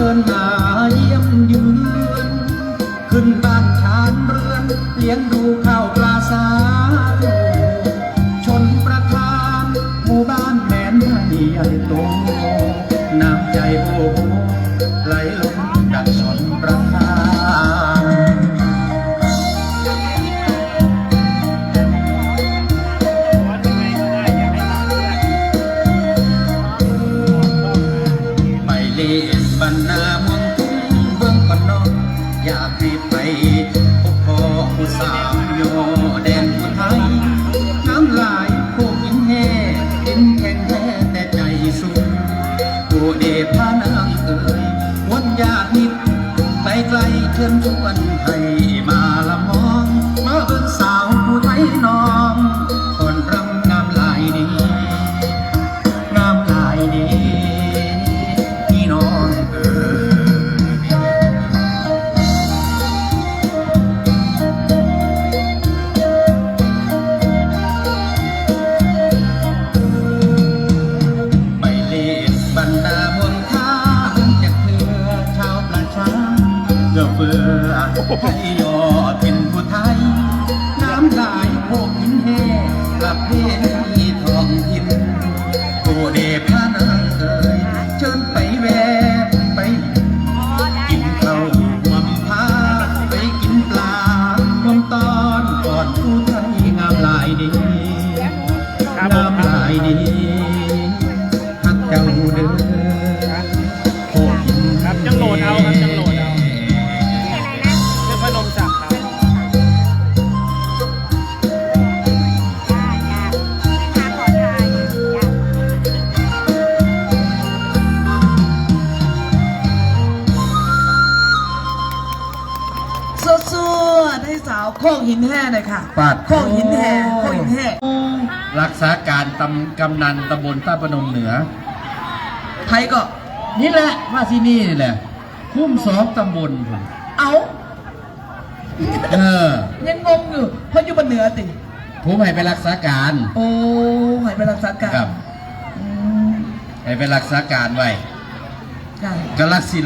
เชิญมาเยี่ยมเยือนขึ้นบ้านชานเรือนเลี้ยงดูข้าวปลาสาชนประทานหมู่บ้านแม่นใหญ่โตน้ำใจโอ้ไหลลงจากชนประทานไม่ลี บรรณามวงทุ่งเบื้องบนนอกอยากให้ไปพบพ่อผู้สาวโยแดนผู้ไทยน้ำลายโคกยิงแห่ดินแข็งแท้แต่ใจสูงผู้เดพานางเอ๋ยวนยากนิดไปไกลเชิญชวนให้ ๆให้สาวโคกหินแห่หน่อยค่ะปาด โคกหินแห่โคกหินแห่รักษาการตำกำนันตำบลท่าพนมเหนือ ไทยก็นี่แหละว่าที่นี่นี่แหละ คุ้มสองตำบลพุ่นเอาเออ ยังงงอยู่เพราะอยู่บนเหนือติ ผมให้ไปรักษาการ โอ้หายไปรักษาการครับ อืมให้ไปรักษาการไว้ใช่กรักสิ